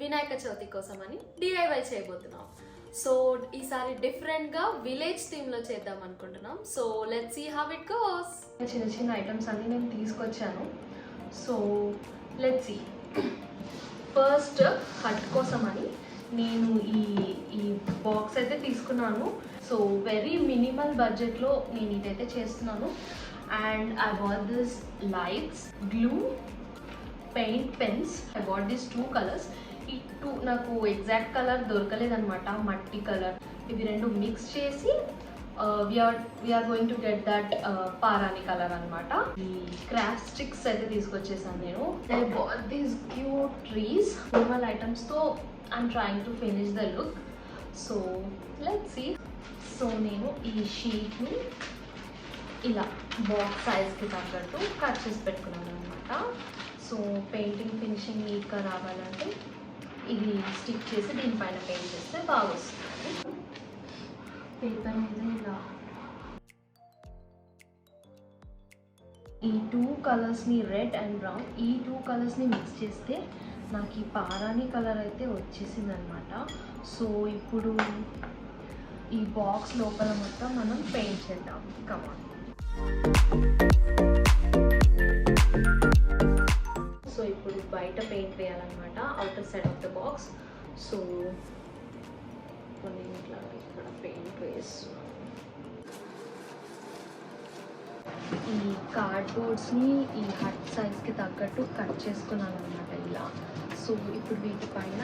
వినాయక చవితి కోసం అని డిఐవై చేయబోతున్నాం. సో ఈసారి డిఫరెంట్గా విలేజ్ థీమ్లో చేద్దాం అనుకుంటున్నాం. So let's see how it goes చిన్న చిన్న ఐటమ్స్ అన్నీ నేను తీసుకొచ్చాను. So let's see first hut కోసం అని నేను ఈ ఈ బాక్స్ అయితే తీసుకున్నాను. సో వెరీ మినిమల్ బడ్జెట్లో నేను ఇదైతే చేస్తున్నాను. And I bought this lights glue pens I bought this two colours ఈ టూ నాకు ఎగ్జాక్ట్ కలర్ దొరకలేదనమాట మట్టి కలర్ ఇవి రెండు మిక్స్ చేసి we are we are going to get that పారాని colour అనమాట ఈ క్రాఫ్ట్ స్టిక్స్ అయితే తీసుకొచ్చేసాను నేను. I bought these cute trees normal ఐటమ్స్తో I'm trying to finish the look so let see so నేను ఈ షీట్ని ఇలా బాక్స్ సైజ్కి తగ్గట్టు కట్ చేసి పెట్టుకున్నాను అనమాట సో పెయింటింగ్ ఫినిషింగ్ నీట్గా రావాలంటే ఇది స్టిక్ చేసి దీనిపైన పెయింట్ చేస్తే బాగా వస్తుంది పేపర్ మీద ఇలా. ఈ టూ కలర్స్ని రెడ్ అండ్ బ్రౌన్ ఈ టూ కలర్స్ని మిక్స్ చేస్తే నాకు ఈ పారాని కలర్ అయితే వచ్చేసింది అనమాట సో ఇప్పుడు ఈ బాక్స్ లోపల మొత్తం మనం పెయింట్ చేద్దాం. కమాన్ సో కొన్ని ఇట్లా ఇక్కడ పెయింట్ వేస్తున్నాను ఈ కార్డ్బోర్డ్స్ని ఈ హట్ సైజ్కి తగ్గట్టు కట్ చేసుకున్నాను అనమాట ఇలా. సో ఇప్పుడు వీటిపైన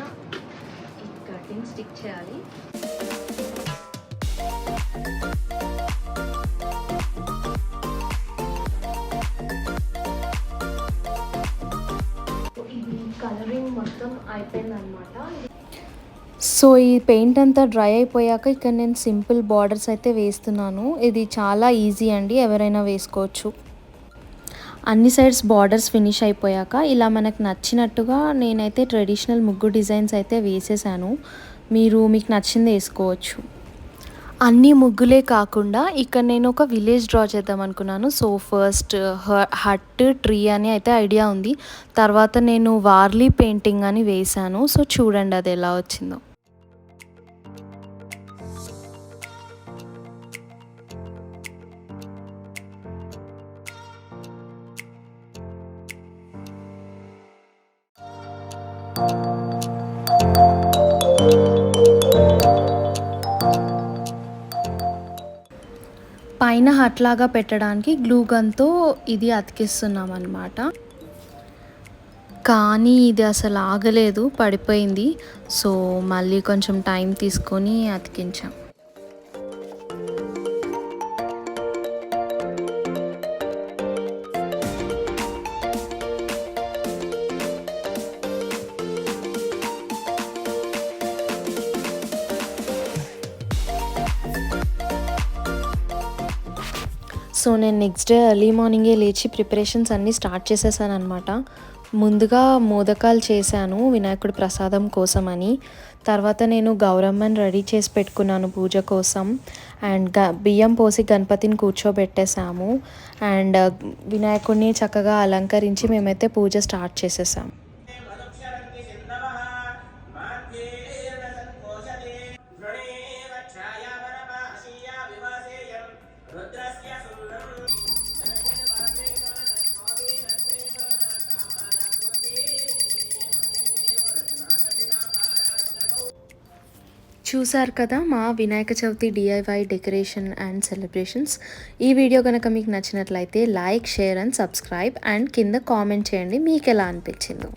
ఈ కటింగ్ స్టిక్ చేయాలి. మొత్తం అయిపోయిందనమాట సో ఈ పెయింట్ అంతా డ్రై అయిపోయాక ఇక్కడ నేను సింపుల్ బార్డర్స్ అయితే వేస్తున్నాను. ఇది చాలా ఈజీ అండి ఎవరైనా వేసుకోవచ్చు. అన్ని సైడ్స్ బార్డర్స్ ఫినిష్ అయిపోయాక ఇలా మనకు నచ్చినట్టుగా నేనైతే ట్రెడిషనల్ ముగ్గు డిజైన్స్ అయితే వేసేసాను. మీరు మీకు నచ్చింది వేసుకోవచ్చు. అన్ని ముగ్గులే కాకుండా ఇక్కడ నేను ఒక విలేజ్ డ్రా చేద్దాం అనుకున్నాను. సో ఫస్ట్ హట్ ట్రీ అని అయితే ఐడియా ఉంది. తర్వాత నేను వార్లీ పెయింటింగ్ అని వేశాను. సో చూడండి అది ఎలా వచ్చిందో. పైన హట్లాగా పెట్టడానికి గ్లూ గన్తో ఇది అతికిస్తున్నాం అనమాట కానీ ఇది అసలు ఆగలేదు పడిపోయింది. సో మళ్ళీ కొంచెం టైం తీసుకొని అతికించాం. సో నేను నెక్స్ట్ డే ఎర్లీ మార్నింగే లేచి ప్రిపరేషన్స్ అన్నీ స్టార్ట్ చేసేసాను అనమాట ముందుగా మోదకాలు చేశాను వినాయకుడి ప్రసాదం కోసం అని తర్వాత నేను గౌరమ్మని రెడీ చేసి పెట్టుకున్నాను పూజ కోసం. అండ్ గ బియ్యం పోసి గణపతిని కూర్చోబెట్టేసాము అండ్ వినాయకుడిని చక్కగా అలంకరించి మేమైతే పూజ స్టార్ట్ రుద్ర చూసారు కదా మా Vinayaka Chavithi DIY decoration and celebrations ఈ వీడియో కనుక మీకు నచ్చినట్లయితే like share and subscribe and కింద కామెంట్ చేయండి మీకు ఎలా అనిపించిందో.